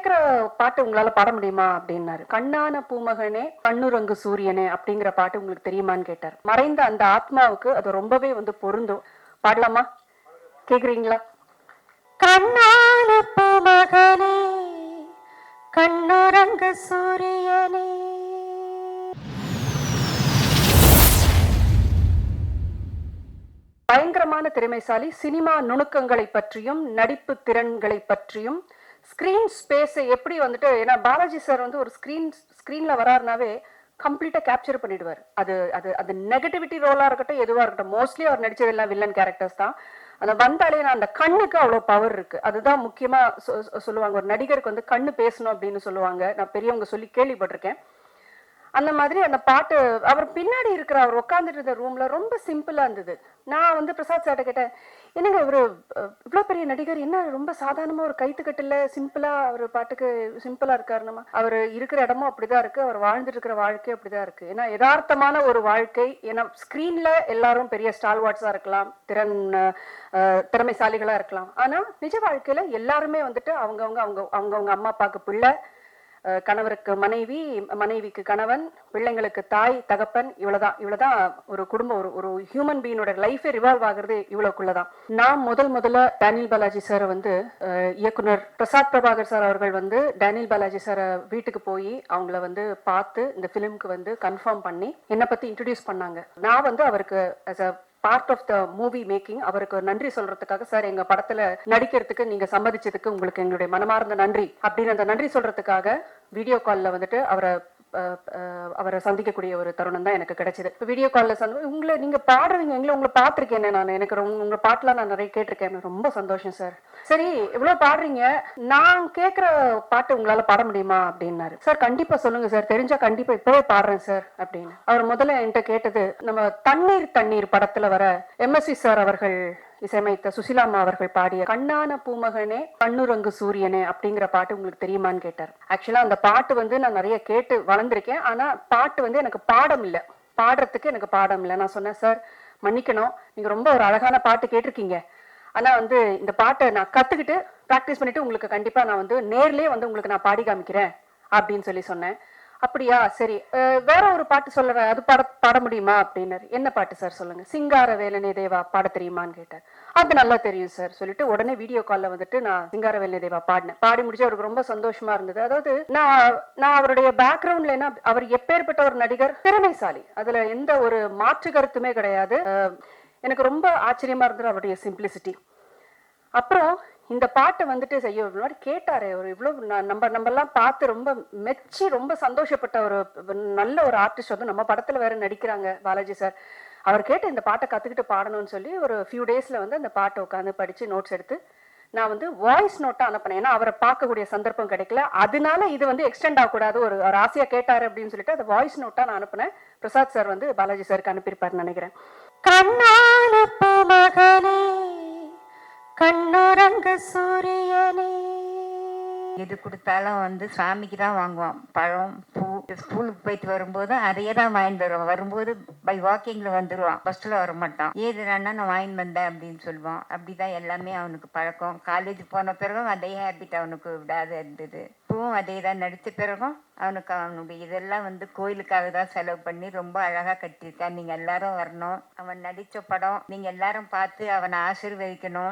கேக்குற பாட்டு உங்களால பாட முடியுமா அப்படின்னாரு. கண்ணான பூமகனே கண்ணுரங்கு சூரியனே அப்படிங்கிற பாட்டு உங்களுக்கு தெரியுமான்னு கேட்டார். மறைந்த அந்த ஆத்மாவுக்கு அது ரொம்பவே வந்து பொருந்தும். பாடலாமா? கேக்குறீங்களா? கண்ணான பூமகனே கண்ணுரங்கு சூரியனே. பயங்கரமான திறமைசாலி சினிமா நுணுக்கங்களை பற்றியும் நடிப்பு திறன்களை பற்றியும் ஸ்க்ரீன் ஸ்பேஸை எப்படி வந்துட்டு ஏன்னா பாலாஜி சார் வந்து ஒரு ஸ்க்ரீன் ஸ்க்ரீனில் வராருனாவே கம்ப்ளீட்டாக கேப்சர் பண்ணிடுவார். அது அது அது நெகட்டிவிட்டி ரோலாக இருக்கட்டும் எதுவாக இருக்கட்டும். மோஸ்ட்லி அவர் நடிச்சதெல்லாம் வில்லன் கேரக்டர்ஸ் தான். அந்த வந்தாலே நான் அந்த கண்ணுக்கு அவ்வளோ பவர் இருக்கு. அதுதான் முக்கியமாக சொல்லுவாங்க. ஒரு நடிகருக்கு வந்து கண்ணு பேசணும் அப்படின்னு சொல்லுவாங்க. நான் பெரியவங்க சொல்லி கேள்விப்பட்டிருக்கேன். அந்த மாதிரி அந்த பாட்டு அவர் பின்னாடி இருக்கிற அவர் உட்காந்துட்டு இருந்த ரூம்ல ரொம்ப சிம்பிளா இருந்தது. நான் வந்து பிரசாத் சார்ட்ட கேட்டேன் என்னங்க ஒரு இவ்வளோ பெரிய நடிகர் என்ன ரொம்ப சாதாரணமா ஒரு கைத்துக்கட்டில் சிம்பிளா அவர் பாட்டுக்கு சிம்பிளா இருக்காரு நம்ம? அவர் இருக்கிற இடமும் அப்படிதான் இருக்கு அவர் வாழ்ந்துட்டு இருக்கிற வாழ்க்கை அப்படிதான் இருக்கு. ஏன்னா யதார்த்தமான ஒரு வாழ்க்கை ஏன்னா ஸ்கிரீன்ல எல்லாரும் பெரிய ஸ்டால் வாட்ஸா இருக்கலாம் திறன் திறமைசாலிகளா இருக்கலாம். ஆனா நிஜ வாழ்க்கையில எல்லாருமே வந்துட்டு அவங்கவுங்க அவங்க அவங்கவுங்க அம்மா அப்பாவுக்கு பிள்ளை கணவருக்கு மனைவி மனைவிக்கு கணவன் பிள்ளைங்களுக்கு தாய் தகப்பன் இவ்வளவுதான். இவ்வளவுதான் ஒரு குடும்பம் ஒரு ஒரு ஹியூமன் பீயினோட லைஃபே ரிவால்வ் ஆகுறது இவ்வளவுக்குள்ளதான். நான் முதல் முதல்ல டேனியல் பாலாஜி சார் வந்து இயக்குனர் பிரசாத் பிரபாகர் சார் அவர்கள் வந்து டேனியல் பாலாஜி சாரை வீட்டுக்கு போய் அவங்கள வந்து பார்த்து இந்த ஃபிலிம்க்கு வந்து கன்ஃபார்ம் பண்ணி என்னை பத்தி இன்ட்ரடியூஸ் பண்ணாங்க. நான் வந்து அவருக்கு as a part of the movie making அவருக்கு நன்றி சொல்றதுக்காக சார் எங்க படத்துல நடிக்கிறதுக்கு நீங்க சம்மதிச்சதுக்கு உங்களுக்கு எங்களுடைய மனமார்ந்த நன்றி. அப்படின்னு அந்த நன்றி சொல்றதுக்காக வீடியோ காலில் வந்துட்டு அவரை அவரை சந்திக்கக்கூடிய ஒரு தருணம் தான் எனக்கு கிடைச்சது. இப்போ வீடியோ காலில் சந்த உங்களை நீங்க பாடுறீங்க எங்களை உங்களை பார்த்துருக்கேன் நான். எனக்கு ரொம்ப- உங்கள் பாட்டுலாம் நான் நிறைய கேட்டிருக்கேன். ரொம்ப சந்தோஷம் சார். சரி இவ்வளோ பாடுறீங்க. நான் கேட்குற பாட்டு உங்களால பாட முடியுமா? அப்படின்னாரு. சார் கண்டிப்பா சொல்லுங்க சார். தெரிஞ்சால் கண்டிப்பாக இப்போவே பாடுறேன் சார் அப்படின்னு. அவர் முதல்ல என்கிட்ட கேட்டது நம்ம தண்ணீர் தண்ணீர் படத்துல வர எம்எஸ்வி சார் அவர்கள் இசையமைத்த சுசிலாமா அவர்கள் பாடிய கண்ணான பூமகனே கண்ணுரங்கு சூரியனே அப்படிங்கிற பாட்டு உங்களுக்கு தெரியுமான்னு கேட்டார். ஆக்சுவலா அந்த பாட்டு வந்து நான் நிறைய கேட்டு வளர்ந்துருக்கேன். ஆனா பாட்டு வந்து எனக்கு பாடம் இல்லை. பாடுறதுக்கு எனக்கு பாடம் இல்லை. நான் சொன்னேன் சார் மன்னிக்கணும். நீங்க ரொம்ப ஒரு அழகான பாட்டு கேட்டிருக்கீங்க. ஆனா வந்து இந்த பாட்டை நான் கத்துக்கிட்டு ப்ராக்டிஸ் பண்ணிட்டு உங்களுக்கு கண்டிப்பா நான் வந்து நேர்லயே வந்து உங்களுக்கு நான் பாடி காமிக்கிறேன். அப்படின்னு சொல்லி சொன்னேன். அப்படியா? சரி. வேற ஒரு பாட்டு சொல்லுறேன் அது பாட பாட முடியுமா? அப்படின்னாரு. என்ன பாட்டு சார் சொல்லுங்க? சிங்கார வேலனை தேவா பாட தெரியுமான்னு கேட்டார் அது நல்லா தெரியும் சார் சொல்லிட்டு உடனே வீடியோ காலில் வந்துட்டு நான் சிங்கார வேலனை தேவா பாடினேன். பாடி முடிச்சு அவருக்கு ரொம்ப சந்தோஷமா இருந்தது. அதாவது நான் நான் அவருடைய பேக்ரவுண்ட்ல என்ன அவர் எப்பேற்பட்ட ஒரு நடிகர்? திறமைசாலி. அதுல எந்த ஒரு மாற்று கருத்துமே கிடையாது. எனக்கு ரொம்ப ஆச்சரியமா இருந்தது அவருடைய சிம்பிளிசிட்டி அப்புறம் இந்த பாட்டை வந்துட்டு செய்ய இவ்வளவு கேட்டாரு அவர். இவ்வளவு நம்ம நம்ம பார்த்து ரொம்ப மெச்சி ரொம்ப சந்தோஷப்பட்ட ஒரு நல்ல ஒரு ஆர்டிஸ்ட் வந்து நம்ம படத்துல வேற நடிக்கிறாங்க பாலாஜி சார் அவர் கேட்டு இந்த பாட்டை கத்துக்கிட்டு பாடணும்னு சொல்லி ஒரு ஃபியூ டேஸ்ல வந்து அந்த பாட்டை உட்காந்து படிச்சு நோட்ஸ் எடுத்து நான் வந்து வாய்ஸ் நோட்டா அனுப்பினேன். ஏன்னா அவரை பார்க்கக்கூடிய சந்தர்ப்பம் கிடைக்கல. அதனால இது வந்து எக்ஸ்டெண்ட் ஆகக்கூடாது. ஒரு ஒரு கேட்டாரு அப்படின்னு சொல்லிட்டு அந்த வாய்ஸ் நோட்டா நான் அனுப்பினேன். பிரசாத் சார் வந்து பாலாஜி சாருக்கு அனுப்பியிருப்பாருன்னு நினைக்கிறேன். கண்ணான பூமகனே சூரியனே. எது கொடுத்தாலும் வந்து சாமிக்கு தான் வாங்குவான் பழம் பூ ஸ்கூலுக்கு போயிட்டு வரும்போது அதையே தான் வாங்கிட்டு வருவான் வரும்போது பை வாக்கிங்ல வந்துருவான். பஸ்ல வர மாட்டான். ஏது நான் வாங்கிட்டு வந்தேன் அப்படின்னு சொல்லுவான். அப்படிதான் எல்லாமே அவனுக்கு பழக்கம். காலேஜ் போன பிறகும் அதே ஹேபிட் அவனுக்கு விடாத இருந்தது. இப்பவும் அதே தான் நடித்த பிறகும் அவனுக்கு அவனுடைய இதெல்லாம் வந்து கோயிலுக்காக தான் செலவு பண்ணி ரொம்ப அழகாக கட்டியிருக்கான். நீங்கள் எல்லாரும் வரணும். அவன் நடித்த படம் நீங்கள் எல்லாரும் பார்த்து அவனை ஆசீர்வதிக்கணும்.